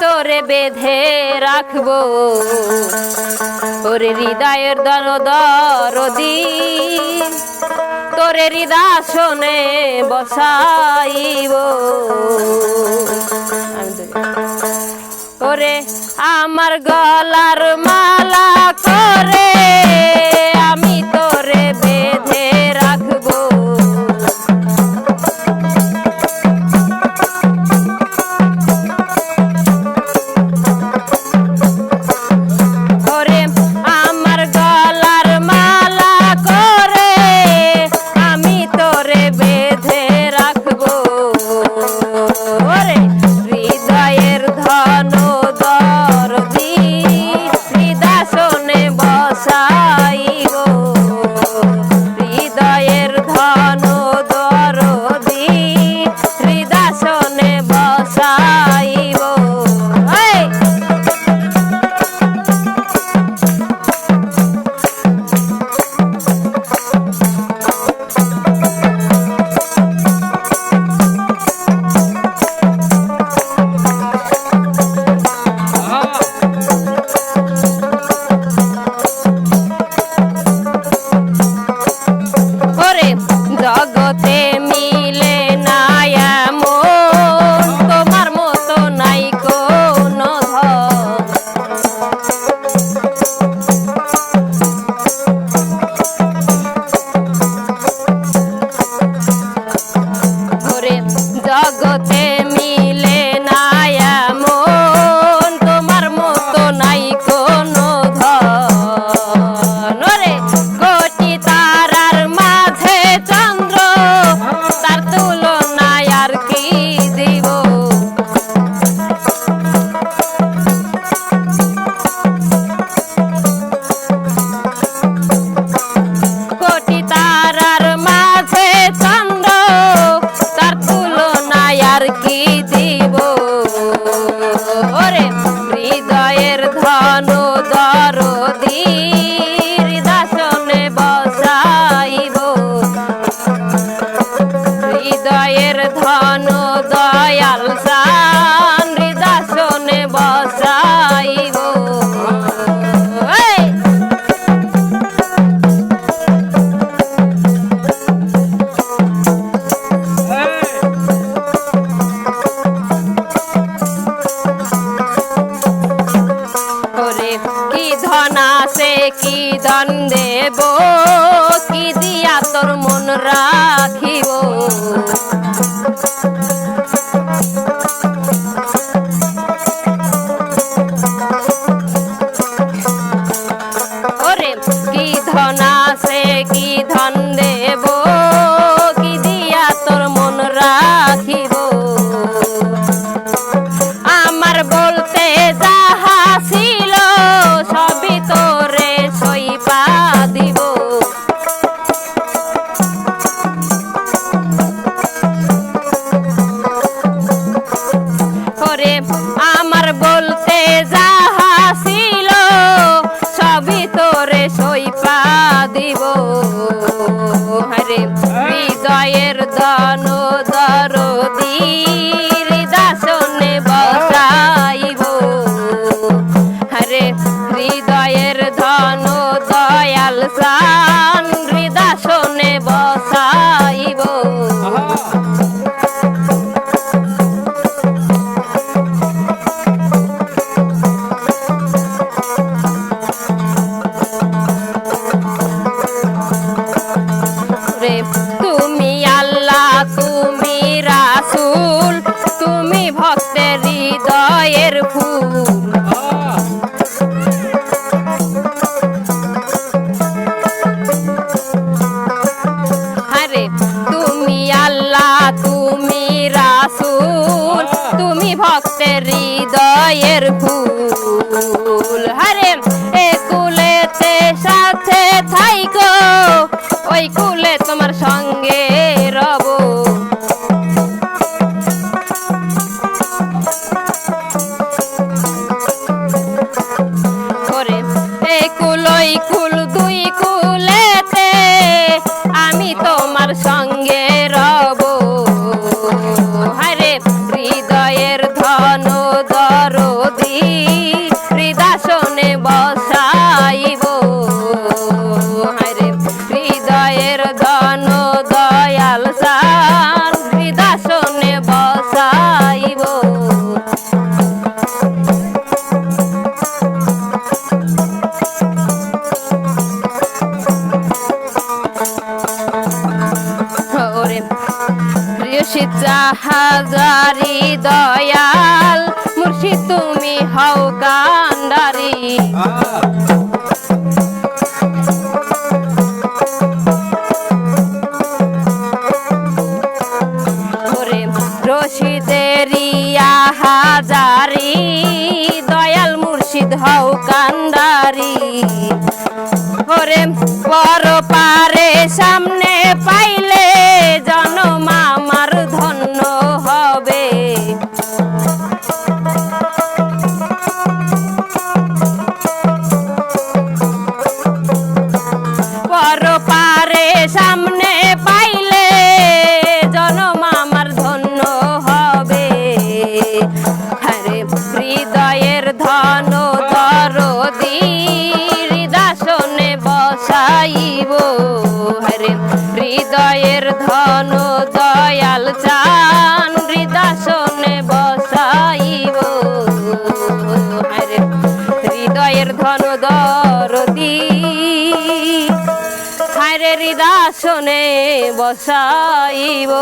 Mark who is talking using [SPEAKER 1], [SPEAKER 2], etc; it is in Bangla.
[SPEAKER 1] তোরে বেঁধে রাখব। ওরে হৃদয়ের দর দরদি তোরে শোনে বসাইব। ওরে আমার গলার সে কি দন দেব? কি দিয়া তোর মন রাখিব? আমার বলতে যাহা ছিল সবই তোরে সইপা দিব। হৃদয়ের ফুল। হারে এ কুলেতে সাথে থাইকো ওই কুলেতে হাজারি দয়াল মুর্শিদ তুমি হও কান্ডারি কান্ডারি ওরে পর পারে সামনে হৃদয়ের ধন দয়াল চান হৃদাসনে বসাইব। হৃদয়ের ধন দরদি। হায়রে হৃদাসনে বসাইব।